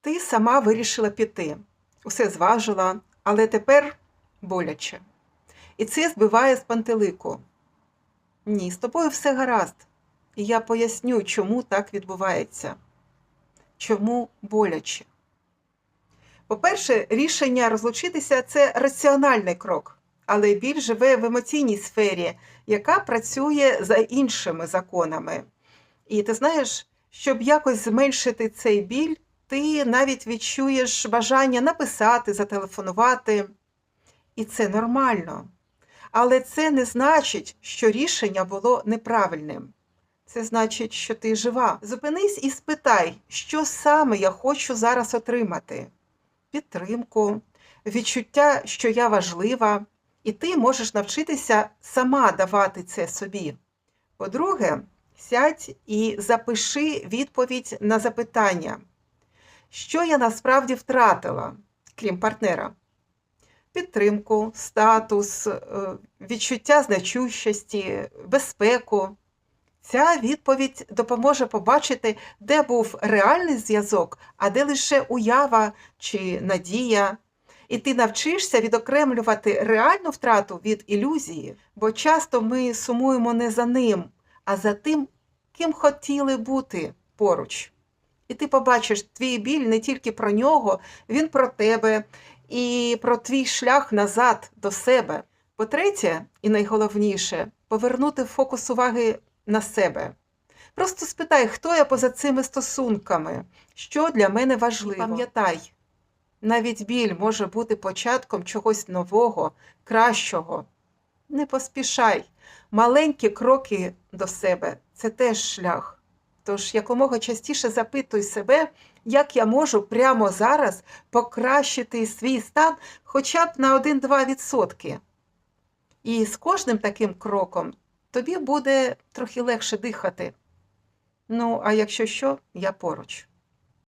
Ти сама вирішила піти, усе зважила, але тепер боляче. І це збиває з пантелику. Ні, з тобою все гаразд. І я поясню, чому так відбувається. Чому боляче. По-перше, рішення розлучитися це раціональний крок, але біль живе в емоційній сфері, яка працює за іншими законами. І ти знаєш, щоб якось зменшити цей біль, ти навіть відчуєш бажання написати, зателефонувати. І це нормально. Але це не значить, що рішення було неправильним. Це значить, що ти жива. Зупинись і спитай, що саме я хочу зараз отримати: підтримку, відчуття, що я важлива, і ти можеш навчитися сама давати це собі. По-друге, сядь і запиши відповідь на запитання, що я насправді втратила, крім партнера. Підтримку, статус, е, відчуття значущості, безпеку. Ця відповідь допоможе побачити, де був реальний зв'язок, а де лише уява чи надія. І ти навчишся відокремлювати реальну втрату від ілюзії, бо часто ми сумуємо не за ним, а за тим, ким хотіли бути поруч. І ти побачиш твій біль не тільки про нього, він про тебе і про твій шлях назад до себе. По-третє, і найголовніше, повернути фокус уваги на себе. Просто спитай, хто я поза цими стосунками, що для мене важливо. Пам'ятай, навіть біль може бути початком чогось нового, кращого. Не поспішай. Маленькі кроки до себе це теж шлях. Тож якомога частіше запитуй себе, як я можу прямо зараз покращити свій стан хоча б на 1-2%. І з кожним таким кроком тобі буде трохи легше дихати. Ну, а якщо що, я поруч.